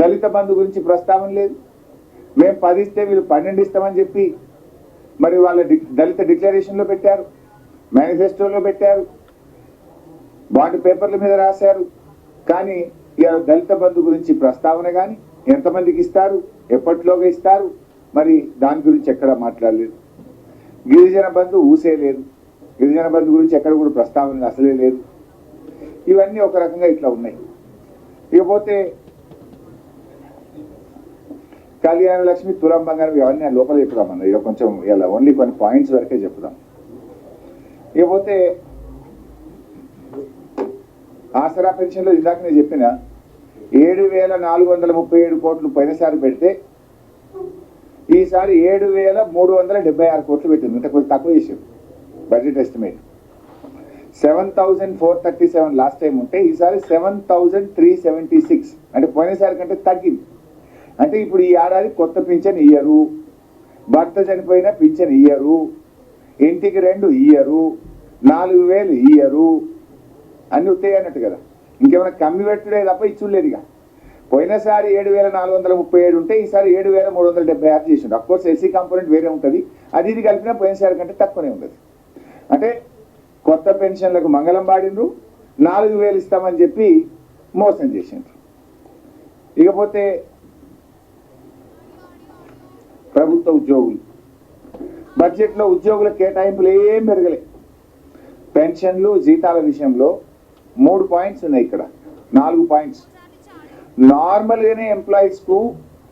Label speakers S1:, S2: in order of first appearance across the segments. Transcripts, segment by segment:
S1: దళిత బంధు గురించి ప్రస్తావన లేదు. మేము పది ఇస్తే వీళ్ళు పన్నెండు ఇస్తామని చెప్పి మరి వాళ్ళ దళిత డిక్లరేషన్లో పెట్టారు మేనిఫెస్టోలో పెట్టారు బాండ్ పేపర్ల మీద రాశారు. కానీ ఇవాళ దళిత బంధు గురించి ప్రస్తావన కానీ ఎంతమందికి ఇస్తారు ఎప్పటిలోగా ఇస్తారు మరి దాని గురించి ఎక్కడ మాట్లాడలేదు. గిరిజన బంధు ఊసే లేదు. గిరిజన బంధు గురించి ఎక్కడ కూడా ప్రస్తావన అసలే లేదు. ఇవన్నీ ఒక రకంగా ఇట్లా ఉన్నాయి. ఇకపోతే కళ్యాణ లక్ష్మి తులం బంగారం ఇవన్నీ లోపల చెప్పుదాం ఇక కొంచెం ఇలా ఓన్లీ కొన్ని పాయింట్స్ వరకే చెప్పుదాం. ఇకపోతే ఆసరా పెన్షన్లో ఇందాక నేను చెప్పిన ఏడు వేల నాలుగు వందల ముప్పై ఏడు కోట్లు పోయినసారి పెడితే ఈసారి ఏడు వేల మూడు వందల డెబ్బై ఆరు కోట్లు పెట్టింది. ఇంత కొంచెం తక్కువ చేసాం budget estimate seven thousand four thirty seven last time ఉంటే ఈసారి seven thousand three seventy six అంటే పోయినసారి కంటే తగ్గింది. అంటే ఇప్పుడు ఈ ఏడాది కొత్త పింఛన్ ఇయ్యరు భర్త చనిపోయినా పింఛన్ ఇయ్యరు ఇంటికి రెండు ఇయ్యరు నాలుగు వేలు ఇయ్యరు అన్ని వస్తాయి అన్నట్టు కదా. ఇంకేమైనా కమ్మి పెట్టుడే తప్ప ఇచ్చులేదు ఇక పోయినసారి ఏడు వేల నాలుగు వందల ముప్పై ఏడు ఉంటే ఈసారి ఏడు వేల మూడు వందల డెబ్బై ఆరు చేసిండు. అఫ్కోర్స్ ఎస్సీ కాంపోనెంట్ వేరే ఉంటుంది. అది ఇది కలిపినా పోయినసారి కంటే తక్కువనే ఉంటుంది అంటే కొత్త పెన్షన్లకు మంగళం పాడిండ్రు నాలుగు వేలు ఇస్తామని చెప్పి మోసం చేసిండ్రు. ఇకపోతే ప్రభుత్వ ఉద్యోగులు. బడ్జెట్లో ఉద్యోగుల కేటాయింపులు ఏం పెరగలే. పెన్షన్లు జీతాల విషయంలో మూడు పాయింట్స్ ఉన్నాయి ఇక్కడ. నాలుగు పాయింట్స్. నార్మల్గానే ఎంప్లాయీస్కు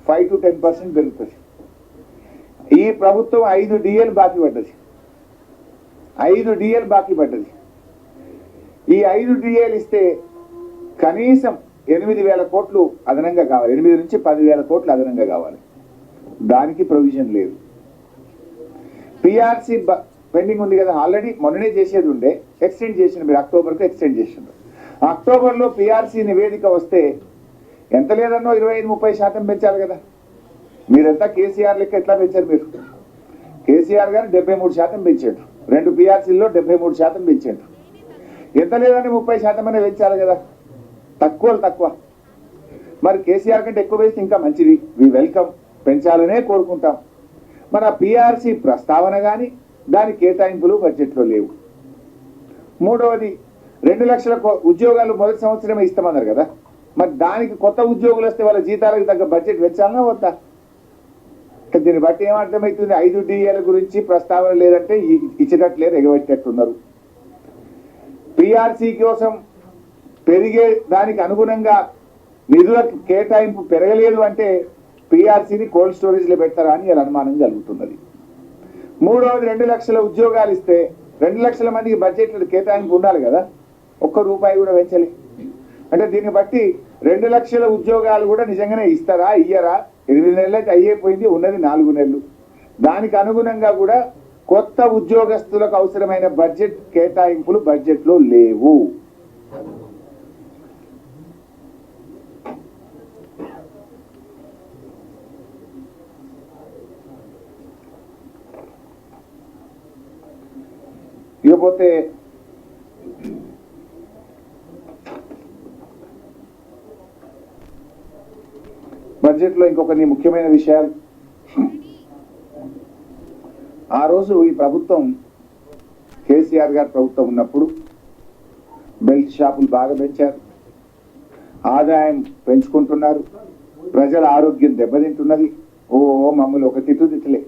S1: ఫైవ్ టు టెన్ పర్సెంట్ పెరుగుతుంది. ఈ ప్రభుత్వం ఐదు డిఎల్ బాకీ పడ్డది. ఐదు డిఎల్ బాకీ పడ్డది. ఈ ఐదు డిఎల్ ఇస్తే కనీసం ఎనిమిది వేల కోట్లు అదనంగా కావాలి. ఎనిమిది నుంచి పదివేల కోట్లు అదనంగా కావాలి. దానికి ప్రొవిజన్ లేదు. పిఆర్సీ పెండింగ్ ఉంది కదా ఆల్రెడీ మొన్ననే చేసేది ఉండే ఎక్స్టెండ్ చేసిన మీరు అక్టోబర్కి ఎక్స్టెండ్ చేసిండ్రు అక్టోబర్లో పిఆర్సీ నివేదిక వస్తే ఎంత లేదన్నో ఇరవై ఐదు ముప్పై శాతం పెంచాలి కదా. మీరంతా కేసీఆర్ లెక్క ఎట్లా పెంచారు మీరు? కేసీఆర్ గారు డెబ్బై మూడు శాతం పెంచాడు. రెండు పిఆర్సీల్లో డెబ్బై మూడు శాతం పెంచాడు. ఎంత లేదని ముప్పై శాతం అనే పెంచాలి కదా. తక్కువ తక్కువ. మరి కేసీఆర్ కంటే ఎక్కువ వేస్తే ఇంకా మంచిది. వి వెల్కమ్ పెంచాలనే కోరుకుంటాం. మన పిఆర్సి ప్రస్తావన కానీ దాని కేటాయింపులు బడ్జెట్లో లేవు. మూడవది రెండు లక్షల ఉద్యోగాలు మొదటి సంవత్సరమే ఇస్తామన్నారు కదా. మరి దానికి కొత్త ఉద్యోగులు వస్తే వాళ్ళ జీతాలకు తగ్గ బడ్జెట్ వెచ్చాలన్నా వద్దా? దీన్ని బట్టి ఏమర్థమవుతుంది ఐదు డిఏల గురించి ప్రస్తావన లేదంటే ఇ- ఇచ్చేటట్లేరు ఎగబెట్టేట్టున్నారు పిఆర్సీ కోసం పెరిగే దానికి అనుగుణంగా నిధుల కేటాయింపు పెరగలేదు అంటే పిఆర్సీని కోల్డ్ స్టోరేజ్లో పెడతారా అని ఇలా అనుమానం కలుగుతున్నది మూడవది రెండు లక్షల ఉద్యోగాలు ఇస్తే రెండు లక్షల మందికి బడ్జెట్లో కేటాయింపు ఉండాలి కదా. ఒక్క రూపాయి కూడా పెంచలే. అంటే దీన్ని బట్టి రెండు లక్షల ఉద్యోగాలు కూడా నిజంగానే ఇస్తారా ఇయ్యరా? ఎనిమిది నెలలు అయితే అయ్యేపోయింది ఉన్నది నాలుగు నెలలు. దానికి అనుగుణంగా కూడా కొత్త ఉద్యోగస్తులకు అవసరమైన బడ్జెట్ కేటాయింపులు బడ్జెట్లో లేవు. ఇకపోతే బడ్జెట్లో ఇంకొకటి ముఖ్యమైన విషయాలు. ఆ రోజు ఈ ప్రభుత్వం కేసీఆర్ గారి ప్రభుత్వం ఉన్నప్పుడు బెల్ట్ షాపులు బాగా పెంచారు. ఆదాయం పెంచుకుంటున్నారు. ప్రజల ఆరోగ్యం దెబ్బతింటున్నది. ఓ మమ్మల్ని ఒక తిట్టు తిట్టలే.